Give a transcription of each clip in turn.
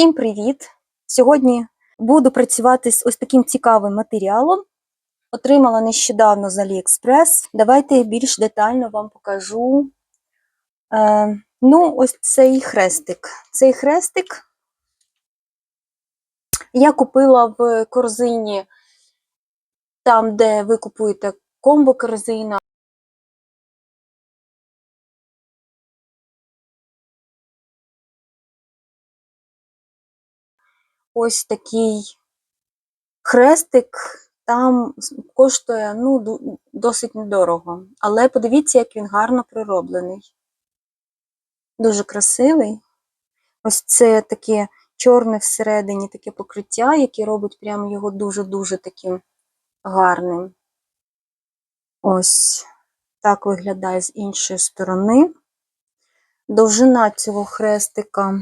Всім привіт! Сьогодні буду працювати з ось таким цікавим матеріалом. Отримала нещодавно з AliExpress. Давайте більш детально вам покажу. Е, ну, ось цей хрестик. Цей хрестик я купила в корзині, там, де ви купуєте комбо-корзина. Ось такий хрестик там коштує ну, досить недорого. Але подивіться, як він гарно прироблений. Дуже красивий. Ось це таке чорне всередині таке покриття, яке робить прямо його дуже-дуже таким гарним. Ось так виглядає з іншої сторони. Довжина цього хрестика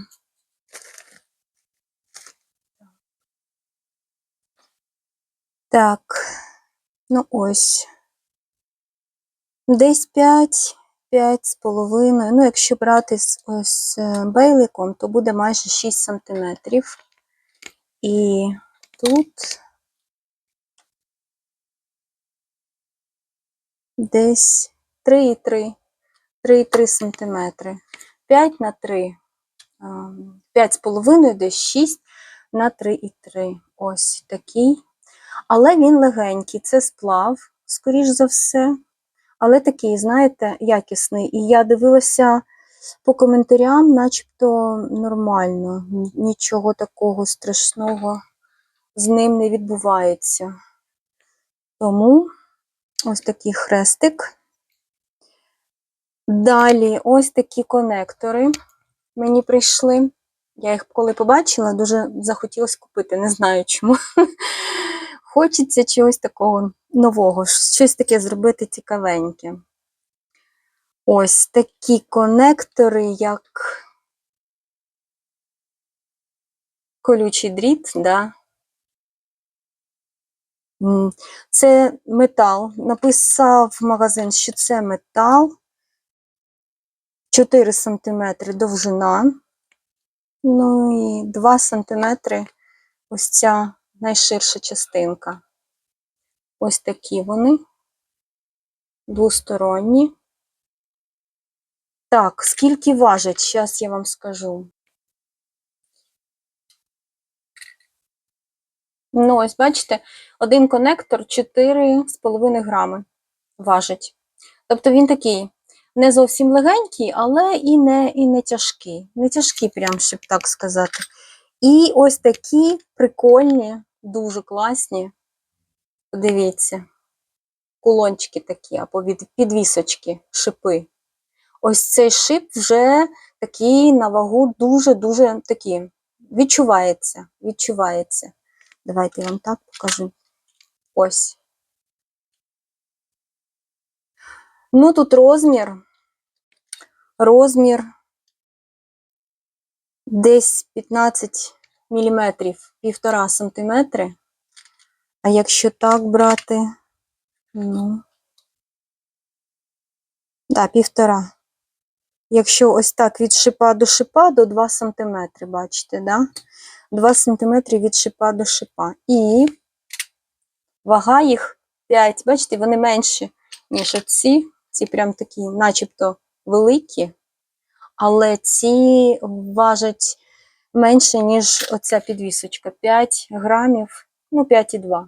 Так, ну ось. Десь 5, 5 з половиною. Ну, якщо брати з ось е, бейликом, то буде майже 6 сантиметрів. І тут десь 3,3, 3,3 сантиметри. 5 на 3. 5 з половиною, десь 6 на 3,3. Ось такий. Але він легенький, це сплав, скоріш за все. Але такий, знаєте, якісний. І я дивилася по коментарям, начебто нормально. Нічого такого страшного з ним не відбувається. Тому ось такий хрестик. Далі ось такі конектори мені прийшли. Я їх коли побачила, дуже захотілося купити, не знаю чому. Хочеться чогось такого нового, щось таке зробити цікавеньке. Ось такі конектори, як колючий дріт, да. Це метал. Написав магазин, що це метал. 4 см довжина. Ну і 2 см ось ця найширша частинка. Ось такі вони. Двосторонні. Так, скільки важить, зараз я вам скажу. Ну, ось бачите, один конектор 4,5 грами важить. Тобто він такий не зовсім легенький, але і не, і не тяжкий. Не тяжкий, прям, щоб так сказати. І ось такі прикольні, дуже класні. Подивіться, кулончики такі, або підвісочки, шипи. Ось цей шип вже такий на вагу дуже-дуже такий. Відчувається, відчувається. Давайте я вам так покажу. Ось. Ну, тут розмір. Розмір десь 15 міліметрів, півтора сантиметри. А якщо так брати, ну, да, півтора. Якщо ось так від шипа до шипа, до 2 сантиметри, бачите, да? 2 сантиметри від шипа до шипа. І вага їх 5, бачите, вони менші, ніж оці. Ці прям такі, начебто великі, але ці важать менше, ніж оця підвісочка. 5 грамів, ну 5,2.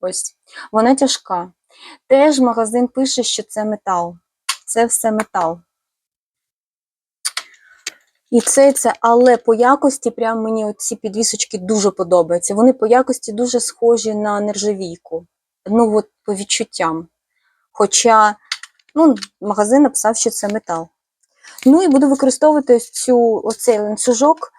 Ось. Вона тяжка. Теж магазин пише, що це метал. Це все метал. І це, це, але по якості прям мені ці підвісочки дуже подобаються. Вони по якості дуже схожі на нержавійку. Ну, от по відчуттям. Хоча ну, магазин написав, що це метал. Ну і буду використовувати ось цю, оцей ланцюжок,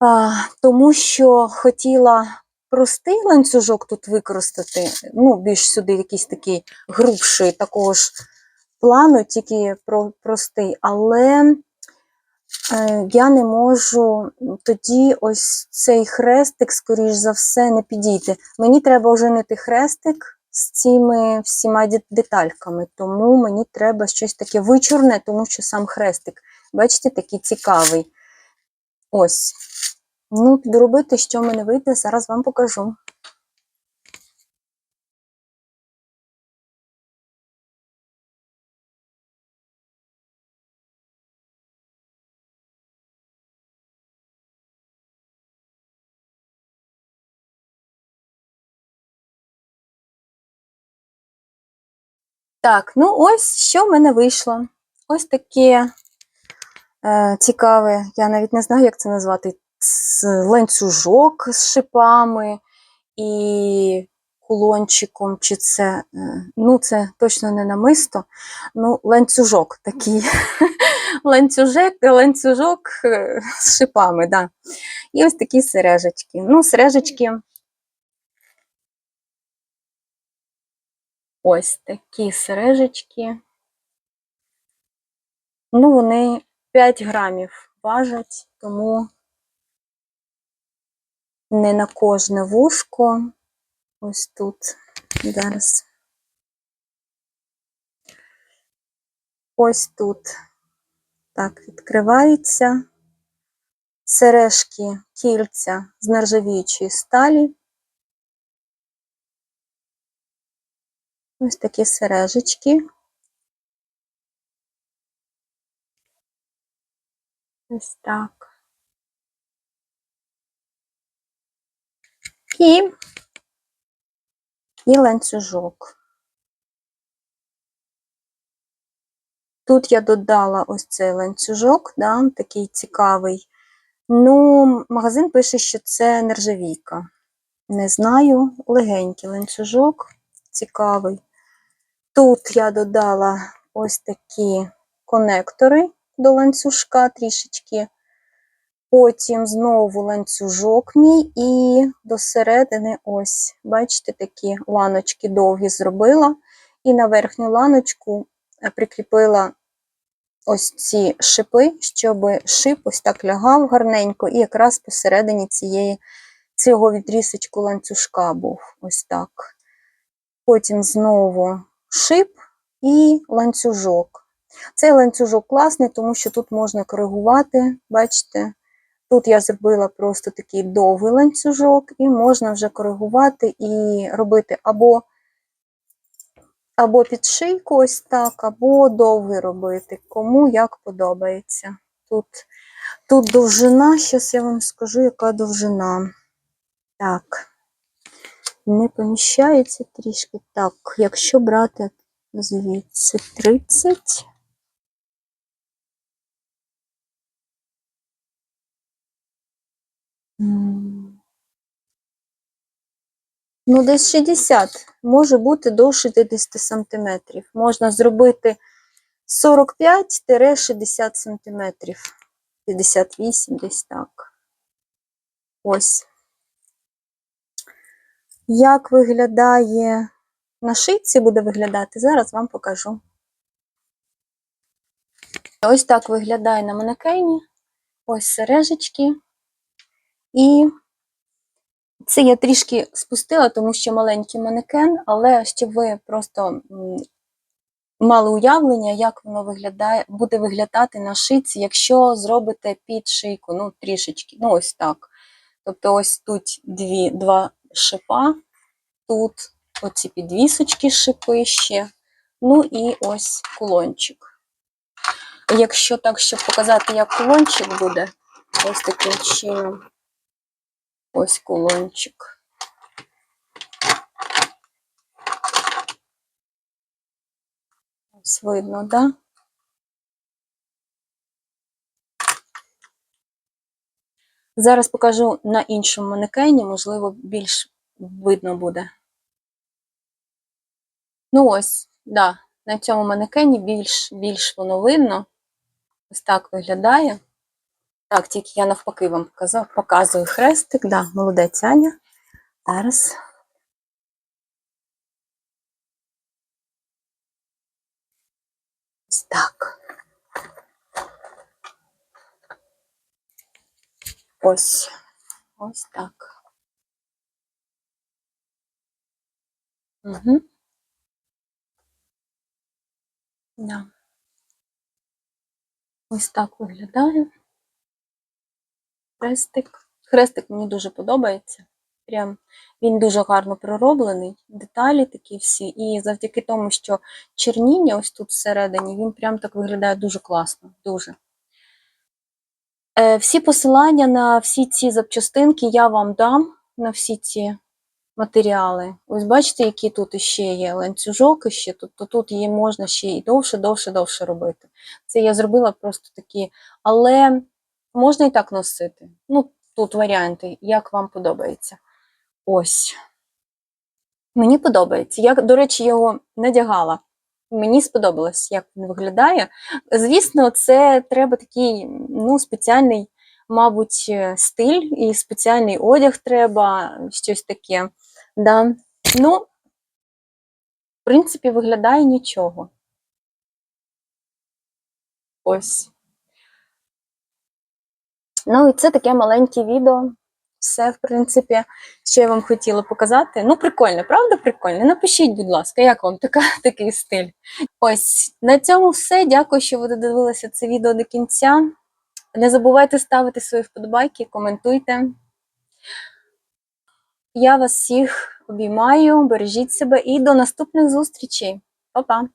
а, тому що хотіла простий ланцюжок тут використати, ну, більш сюди якийсь такий грубший, такого ж плану, тільки про, простий, але е, я не можу тоді ось цей хрестик, скоріш за все, не підійти. Мені треба оженити хрестик з цими всіма детальками, тому мені треба щось таке вичорне, тому що сам хрестик, бачите, такий цікавий. Ось. Ну, піду робити, що мене вийде, зараз вам покажу. Так, ну ось що в мене вийшло. Ось таке цікаве, я навіть не знаю, як це назвати. ланцюжок з шипами і кулончиком, чи це, е, ну, це точно не намисто, ну, ланцюжок такий. Ланцюжок, ланцюжок е, з шипами, да. І ось такі сережечки. Ну, сережечки. Ось такі сережечки. Ну, вони 5 грамів важать, тому не на кожне вушко. Ось тут зараз. Ось тут так відкривається. Сережки кільця з нержавіючої сталі. Ось такі сережечки. Ось так. І, і ланцюжок. Тут я додала ось цей ланцюжок, да, такий цікавий. Ну, магазин пише, що це нержавійка. Не знаю, легенький ланцюжок, цікавий. Тут я додала ось такі конектори до ланцюжка трішечки. Потім знову ланцюжок мій і до середини ось, бачите, такі ланочки довгі зробила. І на верхню ланочку е, прикріпила ось ці шипи, щоб шип ось так лягав гарненько, і якраз посередині цієї, цього відрісочку ланцюжка був ось так. Потім знову шип і ланцюжок. Цей ланцюжок класний, тому що тут можна коригувати, бачите? Тут я зробила просто такий довгий ланцюжок, і можна вже коригувати і робити або або під шийку ось так, або довгий робити, кому як подобається. Тут, тут довжина, зараз я вам скажу, яка довжина. Так, не поміщається трішки. Так, якщо брати звідси 30. Ну, десь 60, може бути до 60 сантиметрів. Можна зробити 45-60 сантиметрів. 58 десь так. Ось. Як виглядає на шийці буде виглядати, зараз вам покажу. Ось так виглядає на манекені. Ось сережечки. І це я трішки спустила, тому що маленький манекен, але щоб ви просто мали уявлення, як воно виглядає, буде виглядати на шиці, якщо зробите під шийку, ну, трішечки, ну ось так. Тобто ось тут дві, два шипа, тут оці підвісочки шипи ще, ну і ось кулончик. Якщо так, щоб показати, як кулончик буде, ось таким чином. Ось кулончик. Ось видно, да? Зараз покажу на іншому манекені, можливо, більш видно буде. Ну ось, да, на цьому манекені більш, більш воно видно. Ось так виглядає. Так, тільки я навпаки вам показав, показую хрестик. Да, молодець Аня. Зараз. Ось так. Ось. Ось так. Угу. Да. Ось так виглядає. Хрестик. Хрестик мені дуже подобається. Прям він дуже гарно пророблений, деталі такі всі. І завдяки тому, що черніння ось тут всередині, він прям так виглядає дуже класно. Дуже. Е, всі посилання на всі ці запчастинки я вам дам на всі ці матеріали. Ось бачите, які тут ще є ланцюжок, ще тут, то тут її можна ще і довше, довше, довше робити. Це я зробила просто такі, але можна і так носити. Ну, тут варіанти, як вам подобається. Ось. Мені подобається. Я, до речі, його надягала. Мені сподобалось, як він виглядає. Звісно, це треба такий ну, спеціальний, мабуть, е, стиль і спеціальний одяг треба, щось таке. Да. Ну, в принципі, виглядає нічого. Ось. Ну, і це таке маленьке відео. Все, в принципі, що я вам хотіла показати. Ну, прикольно, правда? Прикольно. Напишіть, будь ласка, як вам така, такий стиль. Ось, на цьому все. Дякую, що ви додивилися це відео до кінця. Не забувайте ставити свої вподобайки, коментуйте. Я вас всіх обіймаю, бережіть себе і до наступних зустрічей. Па-па!